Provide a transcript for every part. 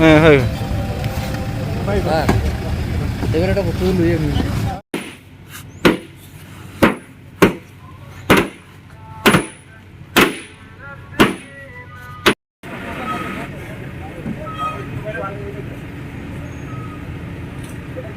হ্যাঁ হ্যাঁ এবার একটা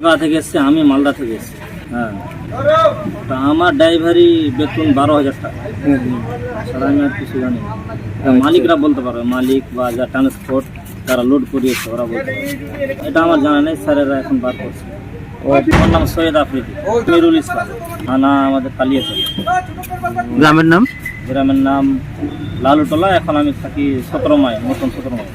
থেকে এসছে আমি মালদা থেকে এসছি। হ্যাঁ। তা আমার ড্রাইভারি বেতন বারো হাজার টাকা। ছাড়া আমি আর কিছু জানি মালিকরা বলতে পারবে মালিক বা যা ট্রান্সপোর্ট যারা লোড করিয়েছে ওরা বলতে এটা আমার জানা নেই স্যারেরা এখন বার করছে। ওর নাম সৈয়দ আফ্রিদি মিরুল ইসলাম। থানা আমাদের কালিয়াচল গ্রামের নাম? গ্রামের নাম লালুটলা এখন আমি থাকি সতেরো মাইল নতুন সতেরো মাইল।